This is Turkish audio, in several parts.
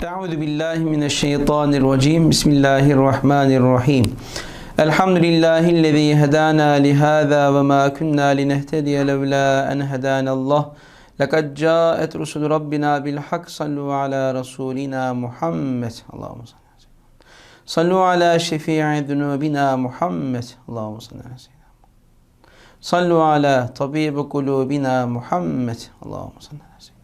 أعوذ بالله من الشيطان الرجيم. بسم الله الرحمن الرحيم. الحمد لله الذي هدانا لهذا وما كنا لنهتدي لولا أن هدانا الله. لقد جاءت رسل ربنا بالحق. صلوا على رسولنا محمد. اللهم صل على صلوا على شفيع ذنوبنا محمد. اللهم صل على صلوا على طبيب قلوبنا محمد. اللهم صل على سيدنا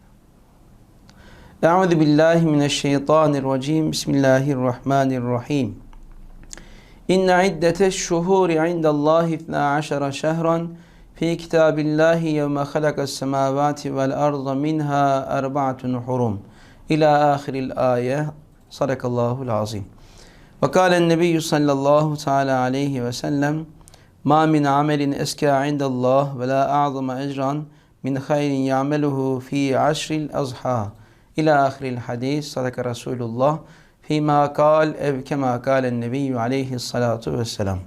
Euzu billahi mineşşeytanirracim. Bismillahirrahmanirrahim. İnne iddete şuhuri indallahi 12 şehran fi kitabillahi yevme halakas semavati vel arda minha erba'atun hurum. İlâ ahiril âye. Sadakallahul azim. Ve kâlen nebiyyü sallallahu teâlâ aleyhi ve sellem Ma min amelin eska indallah ve la a'zama ecran min hayrin ya'meluhu fi aşril azha. İlâ ahiril hadis. Sadaka Resulullah. Fîmâ kal ev kemâ kâlen nebiyyü aleyhissalâtu vesselam.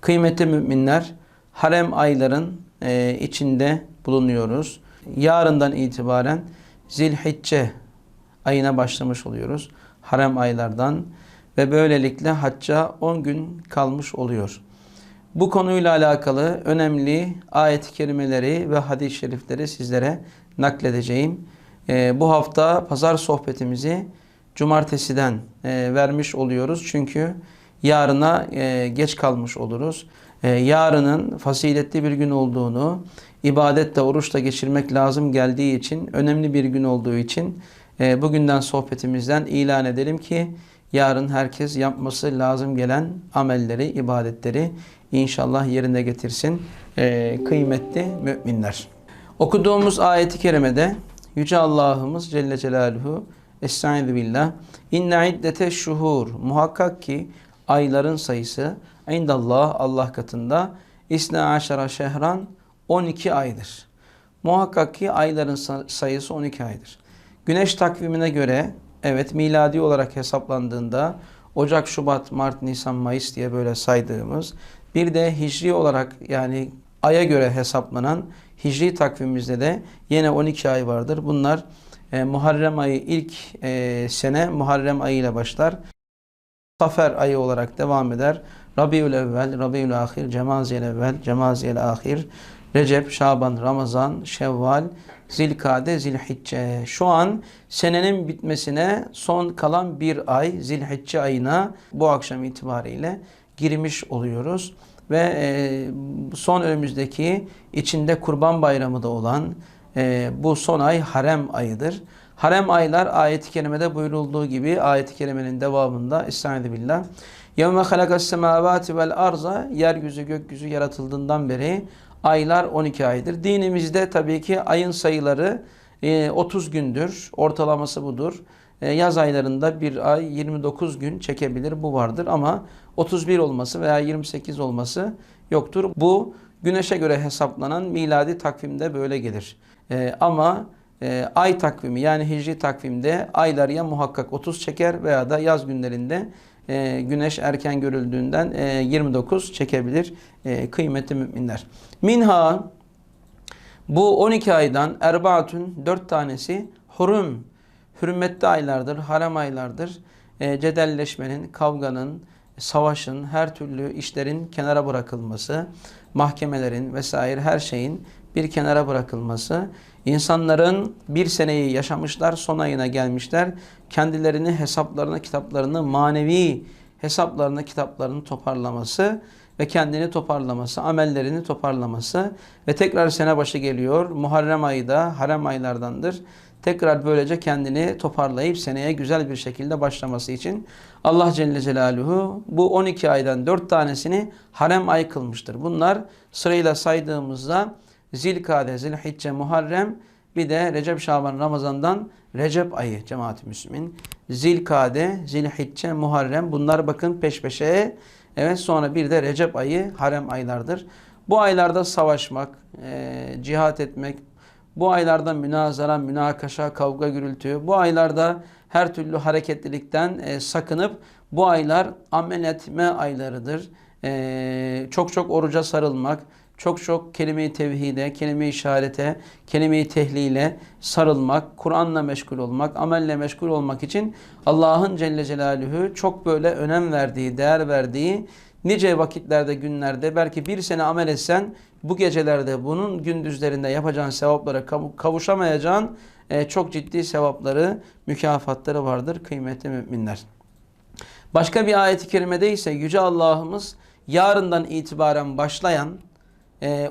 Kıymetli müminler, harem ayların e, içinde bulunuyoruz. Yarından itibaren Zilhicce ayına başlamış oluyoruz. Harem aylardan ve böylelikle hacca 10 gün kalmış oluyor. Bu konuyla alakalı önemli ayet-i kerimeleri ve hadis-i şerifleri sizlere nakledeceğim. Ee, bu hafta pazar sohbetimizi cumartesiden e, vermiş oluyoruz. Çünkü yarına e, geç kalmış oluruz. E, yarının faziletli bir gün olduğunu, ibadetle, oruçla geçirmek lazım geldiği için, önemli bir gün olduğu için e, bugünden sohbetimizden ilan edelim ki yarın herkes yapması lazım gelen amelleri, ibadetleri inşallah yerine getirsin e, kıymetli müminler. Okuduğumuz ayeti kerimede Yüce Allah'ımız Celle Celaluhu Estaizu billah İnne iddete şuhur Muhakkak ki ayların sayısı indallah Allah katında İsna aşara şehran 12 aydır. Muhakkak ki ayların sayısı 12 aydır. Güneş takvimine göre evet miladi olarak hesaplandığında Ocak, Şubat, Mart, Nisan, Mayıs diye böyle saydığımız bir de hicri olarak yani aya göre hesaplanan hicri takvimimizde de yine 12 ay vardır. Bunlar e, Muharrem ayı ilk e, sene Muharrem ayı ile başlar. Safer ayı olarak devam eder. Rabiül evvel, Rabiül ahir, Cemaziyel evvel, Cemaziyel ahir, Recep, Şaban, Ramazan, Şevval, Zilkade, Zilhicce. Şu an senenin bitmesine son kalan bir ay Zilhicce ayına bu akşam itibariyle girmiş oluyoruz. Ve e, son önümüzdeki içinde kurban bayramı da olan e, bu son ay harem ayıdır. Harem aylar ayet-i kerimede buyurulduğu gibi ayet-i kerimenin devamında Estaizu billah. Yevme halakas semavati vel arza yeryüzü gökyüzü yaratıldığından beri aylar 12 aydır. Dinimizde tabii ki ayın sayıları 30 gündür. Ortalaması budur. Yaz aylarında bir ay 29 gün çekebilir. Bu vardır ama 31 olması veya 28 olması yoktur. Bu güneşe göre hesaplanan miladi takvimde böyle gelir. Ama ay takvimi yani hicri takvimde aylar ya muhakkak 30 çeker veya da yaz günlerinde güneş erken görüldüğünden 29 çekebilir kıymetli müminler. Minha bu 12 aydan erbaatün 4 tanesi hurum hürmetli aylardır, harem aylardır. E, cedelleşmenin, kavganın, savaşın, her türlü işlerin kenara bırakılması, mahkemelerin vesaire her şeyin bir kenara bırakılması, insanların bir seneyi yaşamışlar, son ayına gelmişler, kendilerini, hesaplarını, kitaplarını, manevi hesaplarını, kitaplarını toparlaması ve kendini toparlaması, amellerini toparlaması ve tekrar sene başı geliyor. Muharrem ayı da harem aylardandır tekrar böylece kendini toparlayıp seneye güzel bir şekilde başlaması için Allah Celle Celaluhu bu 12 aydan 4 tanesini harem ay kılmıştır. Bunlar sırayla saydığımızda Zilkade, Zilhicce, Muharrem bir de Recep, Şaban, Ramazan'dan Recep ayı cemaat-i Müslümin. Zilkade, Zilhicce, Muharrem bunlar bakın peş peşe. Evet sonra bir de Recep ayı harem aylardır. Bu aylarda savaşmak, e, cihat etmek, bu aylarda münazara, münakaşa, kavga gürültü, bu aylarda her türlü hareketlilikten e, sakınıp bu aylar amel etme aylarıdır. E, çok çok oruca sarılmak, çok çok kelime-i tevhide, kelime-i şehadete, kelime-i tehlile sarılmak, Kur'an'la meşgul olmak, amelle meşgul olmak için Allah'ın Celle Celaluhu çok böyle önem verdiği, değer verdiği nice vakitlerde, günlerde belki bir sene amel etsen bu gecelerde bunun gündüzlerinde yapacağın sevaplara kav- kavuşamayacağın e, çok ciddi sevapları, mükafatları vardır kıymetli müminler. Başka bir ayet-i kerimede ise Yüce Allah'ımız yarından itibaren başlayan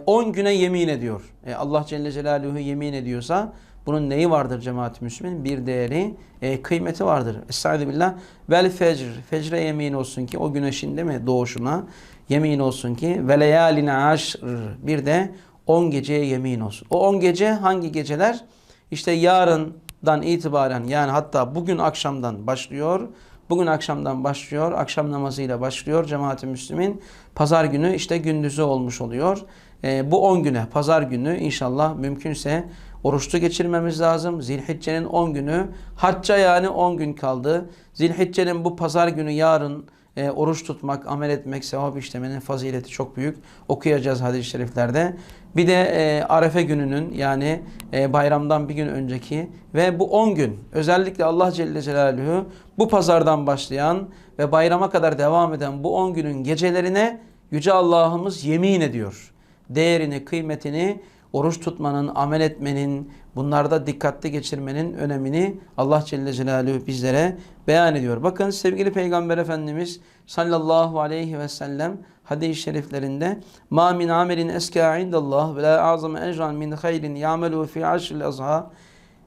10 güne yemin ediyor. E, Allah Celle Celaluhu yemin ediyorsa bunun neyi vardır cemaat-i müslümin? Bir değeri, e, kıymeti vardır. Estaizu billah. Vel fecr. Fecre yemin olsun ki o güneşin değil mi doğuşuna yemin olsun ki ve leyaline aşr. Bir de 10 geceye yemin olsun. O 10 gece hangi geceler? İşte yarından itibaren yani hatta bugün akşamdan başlıyor. Bugün akşamdan başlıyor. Akşam namazıyla başlıyor cemaat-i müslümin. Pazar günü işte gündüzü olmuş oluyor. E, bu 10 güne pazar günü inşallah mümkünse oruçlu geçirmemiz lazım. Zilhicce'nin 10 günü hacca yani 10 gün kaldı. Zilhicce'nin bu pazar günü yarın e, oruç tutmak, amel etmek, sevap işlemenin fazileti çok büyük. Okuyacağız hadis-i şeriflerde. Bir de e, Arefe gününün yani e, bayramdan bir gün önceki ve bu 10 gün özellikle Allah Celle Celaluhu bu pazardan başlayan ve bayrama kadar devam eden bu 10 günün gecelerine Yüce Allah'ımız yemin ediyor. Değerini, kıymetini, oruç tutmanın, amel etmenin, bunlarda dikkatli geçirmenin önemini Allah Celle Celaluhu bizlere beyan ediyor. Bakın sevgili Peygamber Efendimiz sallallahu aleyhi ve sellem hadis-i şeriflerinde min amelin eska indallah ve la azame ecran min hayrin ya'melu fi aşril azha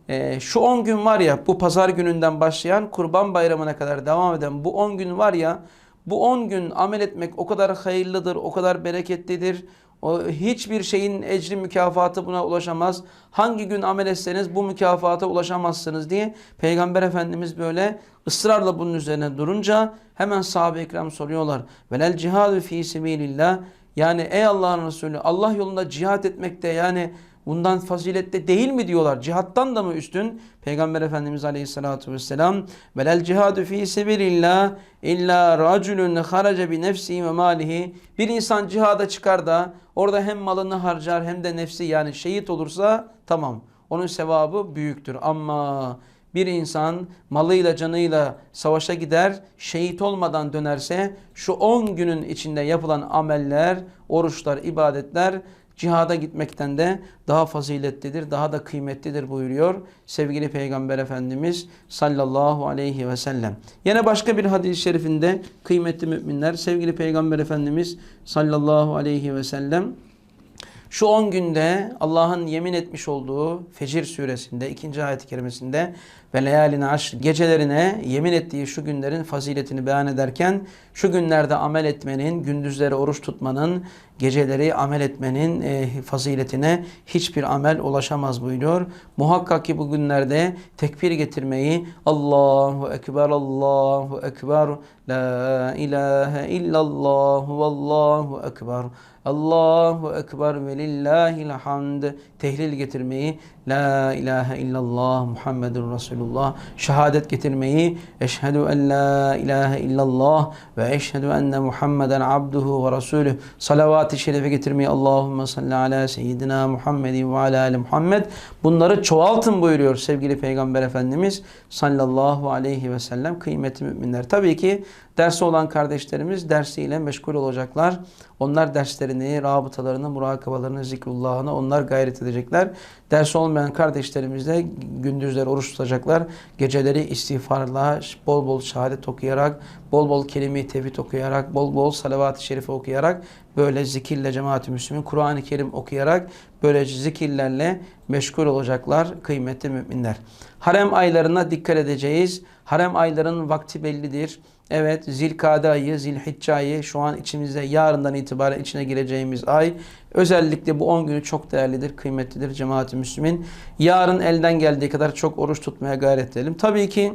ee, şu 10 gün var ya bu pazar gününden başlayan kurban bayramına kadar devam eden bu 10 gün var ya bu 10 gün amel etmek o kadar hayırlıdır, o kadar bereketlidir. O, hiçbir şeyin ecri mükafatı buna ulaşamaz. Hangi gün amel etseniz bu mükafata ulaşamazsınız diye Peygamber Efendimiz böyle ısrarla bunun üzerine durunca hemen sahabe-i ikram soruyorlar. Velel cihadu fi sebilillah. Yani ey Allah'ın Resulü Allah yolunda cihat etmekte yani bundan faziletli değil mi diyorlar. Cihattan da mı üstün? Peygamber Efendimiz Aleyhisselatü Vesselam velel cihadu fi sebilillah illa raculun haraca bi nefsi ve malihi bir insan cihada çıkar da orada hem malını harcar hem de nefsi yani şehit olursa tamam. Onun sevabı büyüktür ama bir insan malıyla canıyla savaşa gider, şehit olmadan dönerse şu 10 günün içinde yapılan ameller, oruçlar, ibadetler cihada gitmekten de daha faziletlidir, daha da kıymetlidir buyuruyor sevgili Peygamber Efendimiz sallallahu aleyhi ve sellem. Yine başka bir hadis-i şerifinde kıymetli müminler sevgili Peygamber Efendimiz sallallahu aleyhi ve sellem şu 10 günde Allah'ın yemin etmiş olduğu Fecir suresinde ikinci ayet-i kerimesinde ve leyaline aşr gecelerine yemin ettiği şu günlerin faziletini beyan ederken şu günlerde amel etmenin, gündüzleri oruç tutmanın, geceleri amel etmenin e, faziletine hiçbir amel ulaşamaz buyuruyor. Muhakkak ki bu günlerde tekbir getirmeyi Allahu Ekber, Allahu Ekber, La ilahe illallah, Vallahu Ekber, Allahu Ekber ve lillahil hamd tehlil getirmeyi La ilahe illallah Muhammedur Resulullah şehadet getirmeyi eşhedü en la ilahe illallah ve eşhedü enne Muhammeden abduhu ve resulüh salavat-ı şerife getirmeyi Allahümme salli ala seyyidina Muhammedin ve ala ali Muhammed bunları çoğaltın buyuruyor sevgili Peygamber Efendimiz sallallahu aleyhi ve sellem kıymetli müminler. Tabii ki dersi olan kardeşlerimiz dersiyle meşgul olacaklar. Onlar derslerini, rabıtalarını, murakabalarını, zikrullahını onlar gayret edecekler. Ders olmayan kardeşlerimiz de gündüzleri oruç tutacaklar. Geceleri istiğfarla, bol bol şehadet okuyarak, bol bol kelime-i tevhid okuyarak, bol bol salavat-ı şerife okuyarak, böyle zikirle cemaat-i müslümin, Kur'an-ı Kerim okuyarak, böyle zikirlerle meşgul olacaklar kıymetli müminler. Harem aylarına dikkat edeceğiz. Harem aylarının vakti bellidir. Evet Zilkade ayı, Zilhicce ayı şu an içimizde yarından itibaren içine gireceğimiz ay. Özellikle bu 10 günü çok değerlidir, kıymetlidir cemaat-i müslümin. Yarın elden geldiği kadar çok oruç tutmaya gayret edelim. Tabii ki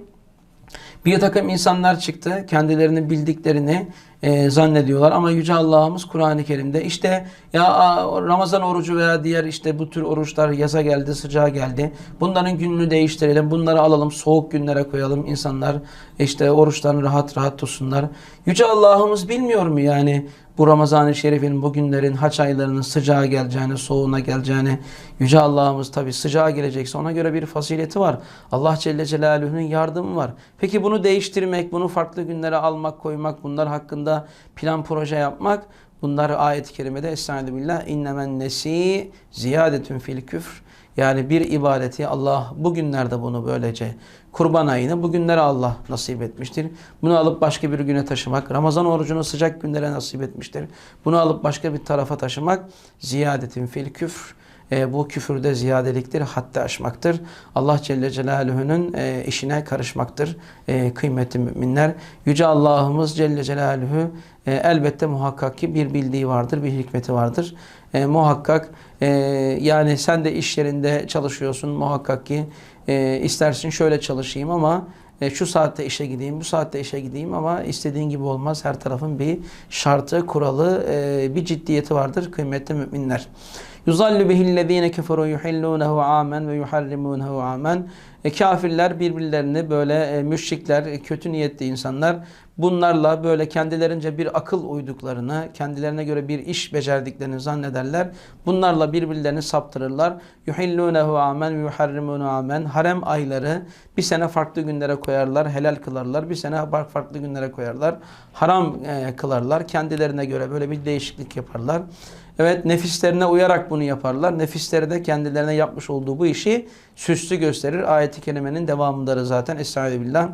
bir takım insanlar çıktı. Kendilerini bildiklerini e, zannediyorlar. Ama Yüce Allah'ımız Kur'an-ı Kerim'de işte ya Ramazan orucu veya diğer işte bu tür oruçlar yaza geldi, sıcağa geldi. Bunların gününü değiştirelim. Bunları alalım, soğuk günlere koyalım. İnsanlar işte oruçlarını rahat rahat tutsunlar. Yüce Allah'ımız bilmiyor mu yani bu Ramazan-ı Şerif'in bu günlerin haç aylarının sıcağa geleceğini, soğuğuna geleceğini Yüce Allah'ımız tabi sıcağa gelecekse ona göre bir fasileti var. Allah Celle Celaluhu'nun yardımı var. Peki bunu değiştirmek, bunu farklı günlere almak, koymak, bunlar hakkında plan proje yapmak bunlar ayet-i kerimede Estaizu billah innemen nesi ziyadetün fil küfr yani bir ibadeti Allah bugünlerde bunu böylece kurban ayını bugünlere Allah nasip etmiştir. Bunu alıp başka bir güne taşımak, Ramazan orucunu sıcak günlere nasip etmiştir. Bunu alıp başka bir tarafa taşımak ziyadetin fil küfr. E, bu küfürde ziyadeliktir, hatta aşmaktır. Allah Celle Celaluhu'nun e, işine karışmaktır. E, kıymetli müminler. Yüce Allah'ımız Celle Celaluhu e, elbette muhakkak ki bir bildiği vardır, bir hikmeti vardır. E, muhakkak e, yani sen de iş yerinde çalışıyorsun muhakkak ki e, istersin şöyle çalışayım ama e, şu saatte işe gideyim, bu saatte işe gideyim ama istediğin gibi olmaz. Her tarafın bir şartı, kuralı, e, bir ciddiyeti vardır kıymetli müminler. Yuzallu bihillezine keferu yuhillunehu amen ve yuharrimunehu amen. E, kafirler birbirlerini böyle e, müşrikler, e, kötü niyetli insanlar bunlarla böyle kendilerince bir akıl uyduklarını, kendilerine göre bir iş becerdiklerini zannederler. Bunlarla birbirlerini saptırırlar. Yuhillunehu amen ve yuharrimunehu amen. Harem ayları bir sene farklı günlere koyarlar, helal kılarlar. Bir sene farklı günlere koyarlar. Haram kılarlar. Kendilerine göre böyle bir değişiklik yaparlar. Evet nefislerine uyarak bunu yaparlar. Nefisleri de kendilerine yapmış olduğu bu işi süslü gösterir. Ayet-i kerimenin devamında zaten Estaizu billah.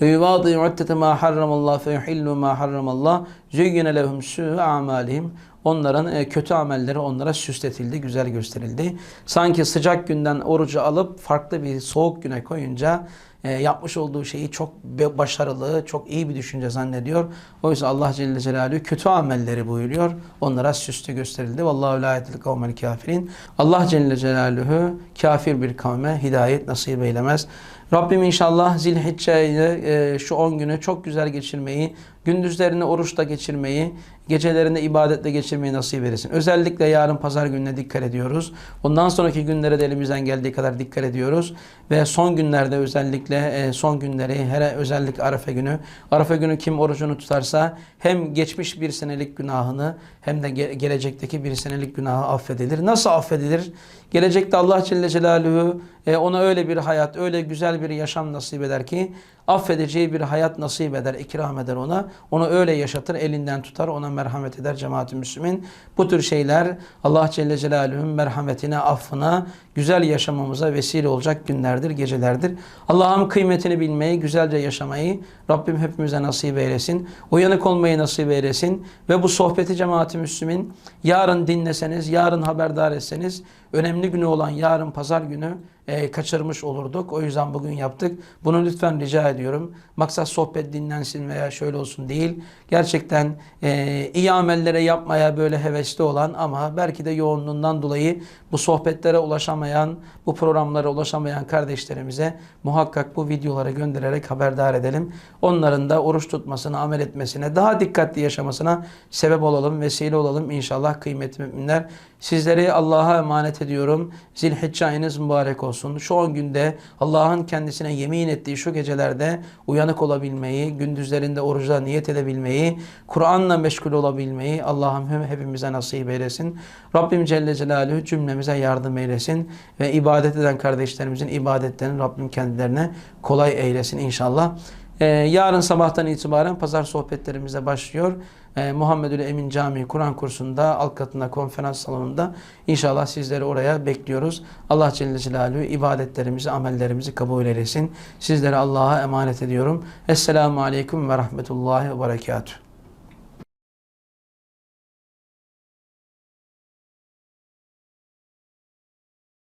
لِيُوَاضِي عُدَّةَ مَا حَرَّمَ اللّٰهِ فَيُحِلُّ مَا حَرَّمَ اللّٰهِ زُيِّنَ لَهُمْ سُوءُ أَعْمَالِهِمْ Onların e, kötü amelleri onlara süsletildi, güzel gösterildi. Sanki sıcak günden orucu alıp farklı bir soğuk güne koyunca e, yapmış olduğu şeyi çok başarılı, çok iyi bir düşünce zannediyor. Oysa Allah Celle Celaluhu kötü amelleri buyuruyor. Onlara süslü gösterildi. Vallahu la yetil kavmel kafirin. Allah Celle Celaluhu kafir bir kavme hidayet nasip eylemez. Rabbim inşallah zilhicce'yi e, şu 10 günü çok güzel geçirmeyi, gündüzlerini oruçla geçirmeyi, gecelerinde ibadetle geçirmeyi nasip eylesin. Özellikle yarın pazar gününe dikkat ediyoruz. Ondan sonraki günlere de elimizden geldiği kadar dikkat ediyoruz. Ve son günlerde özellikle e, son günleri, hele özellikle Arafa günü. Arafa günü kim orucunu tutarsa hem geçmiş bir senelik günahını hem de gelecekteki bir senelik günahı affedilir. Nasıl affedilir? Gelecekte Allah Celle Celaluhu e, ona öyle bir hayat, öyle güzel bir yaşam nasip eder ki affedeceği bir hayat nasip eder, ikram eder ona. Onu öyle yaşatır, elinden tutar, ona merhamet eder cemaat-i müslümin. Bu tür şeyler Allah Celle Celaluhu'nun merhametine, affına, güzel yaşamamıza vesile olacak günlerdir, gecelerdir. Allah'ın kıymetini bilmeyi, güzelce yaşamayı Rabbim hepimize nasip eylesin. Uyanık olmayı nasip eylesin. Ve bu sohbeti cemaat-i müslümin yarın dinleseniz, yarın haberdar etseniz, önemli günü olan yarın pazar günü e, kaçırmış olurduk. O yüzden bugün yaptık. Bunu lütfen rica ediyorum. Maksat sohbet dinlensin veya şöyle olsun değil. Gerçekten e, iyi amellere yapmaya böyle hevesli olan ama belki de yoğunluğundan dolayı bu sohbetlere ulaşamayan, bu programlara ulaşamayan kardeşlerimize muhakkak bu videolara göndererek haberdar edelim. Onların da oruç tutmasına, amel etmesine, daha dikkatli yaşamasına sebep olalım, vesile olalım inşallah kıymetli müminler. Sizleri Allah'a emanet ediyorum. Zilhicce ayınız mübarek olsun. Şu 10 günde Allah'ın kendisine yemin ettiği şu gecelerde uyanık olabilmeyi, gündüzlerinde oruca niyet edebilmeyi, Kur'an'la meşgul olabilmeyi Allah'ım hepimize nasip eylesin. Rabbim Celle Celaluhu cümlemize yardım eylesin ve ibadet eden kardeşlerimizin ibadetlerini Rabbim kendilerine kolay eylesin inşallah. Ee, yarın sabahtan itibaren pazar sohbetlerimize başlıyor. Ee, Muhammedül Emin Camii Kur'an kursunda alt katında konferans salonunda inşallah sizleri oraya bekliyoruz. Allah Celle Celaluhu ibadetlerimizi, amellerimizi kabul eylesin. Sizleri Allah'a emanet ediyorum. Esselamu Aleyküm ve Rahmetullahi ve Berekatuhu.